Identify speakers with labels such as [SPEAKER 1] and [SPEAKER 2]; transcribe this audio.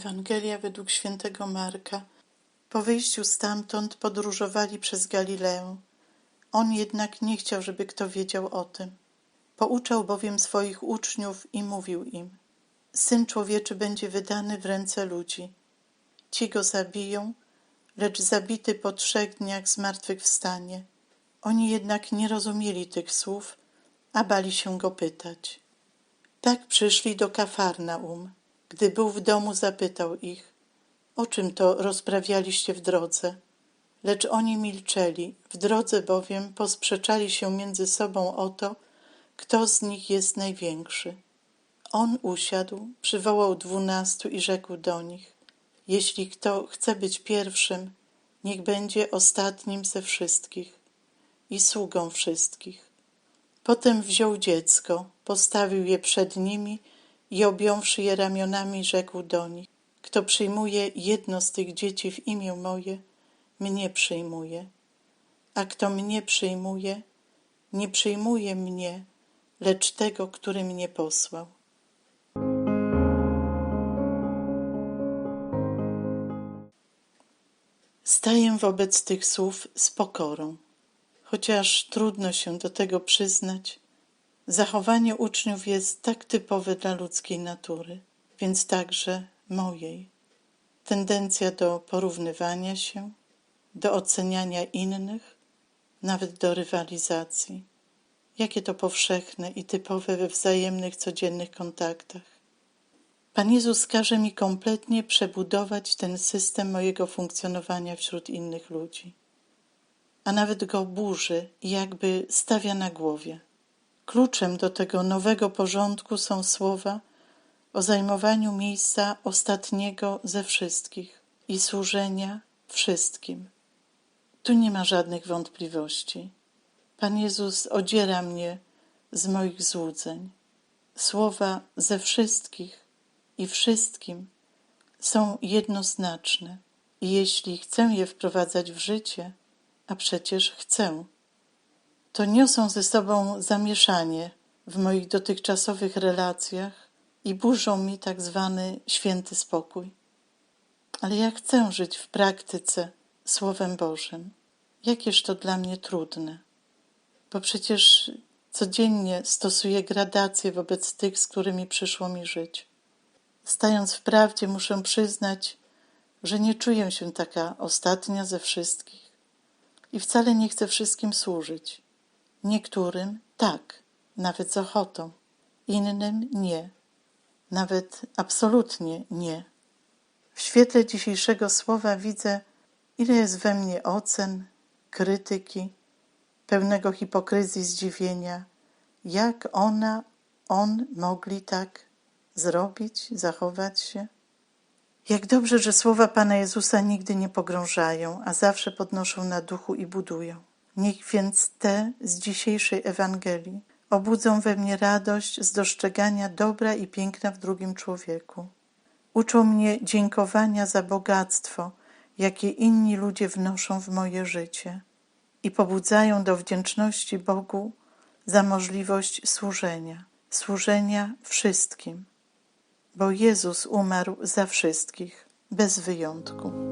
[SPEAKER 1] Ewangelia według świętego Marka. Po wyjściu stamtąd podróżowali przez Galileę. On jednak nie chciał, żeby kto wiedział o tym. Pouczał bowiem swoich uczniów i mówił im: Syn człowieczy będzie wydany w ręce ludzi. Ci go zabiją, lecz zabity po trzech dniach zmartwychwstanie. Oni jednak nie rozumieli tych słów, a bali się go pytać. Tak przyszli do Kafarnaum. Gdy był w domu, zapytał ich, o czym to rozprawialiście w drodze? Lecz oni milczeli, w drodze bowiem posprzeczali się między sobą o to, kto z nich jest największy. On usiadł, przywołał dwunastu i rzekł do nich, jeśli kto chce być pierwszym, niech będzie ostatnim ze wszystkich i sługą wszystkich. Potem wziął dziecko, postawił je przed nimi i objąwszy je ramionami, rzekł do nich: Kto przyjmuje jedno z tych dzieci w imię moje, mnie przyjmuje, a kto mnie przyjmuje, nie przyjmuje mnie, lecz tego, który mnie posłał. Staję wobec tych słów z pokorą. Chociaż trudno się do tego przyznać, zachowanie uczniów jest tak typowe dla ludzkiej natury, więc także mojej. Tendencja do porównywania się, do oceniania innych, nawet do rywalizacji. Jakie to powszechne i typowe we wzajemnych, codziennych kontaktach. Pan Jezus każe mi kompletnie przebudować ten system mojego funkcjonowania wśród innych ludzi a nawet go burzy i jakby stawia na głowie. Kluczem do tego nowego porządku są słowa o zajmowaniu miejsca ostatniego ze wszystkich i służenia wszystkim. Tu nie ma żadnych wątpliwości. Pan Jezus odziera mnie z moich złudzeń. Słowa ze wszystkich i wszystkim są jednoznaczne i jeśli chcę je wprowadzać w życie, a przecież chcę. To niosą ze sobą zamieszanie w moich dotychczasowych relacjach i burzą mi tak zwany święty spokój. Ale ja chcę żyć w praktyce Słowem Bożym. Jakież to dla mnie trudne, bo przecież codziennie stosuję gradacje wobec tych, z którymi przyszło mi żyć. Stając w prawdzie, muszę przyznać, że nie czuję się taka ostatnia ze wszystkich i wcale nie chcę wszystkim służyć. Niektórym tak, nawet z ochotą, innym nie, nawet absolutnie nie. W świetle dzisiejszego słowa widzę, ile jest we mnie ocen, krytyki, pełnego hipokryzji, zdziwienia, jak ona, on mogli tak zrobić, zachować się. Jak dobrze, że słowa Pana Jezusa nigdy nie pogrążają, a zawsze podnoszą na duchu i budują. Niech więc te z dzisiejszej Ewangelii obudzą we mnie radość z dostrzegania dobra i piękna w drugim człowieku. Uczą mnie dziękowania za bogactwo, jakie inni ludzie wnoszą w moje życie i pobudzają do wdzięczności Bogu za możliwość służenia, służenia wszystkim bo Jezus umarł za wszystkich, bez wyjątku.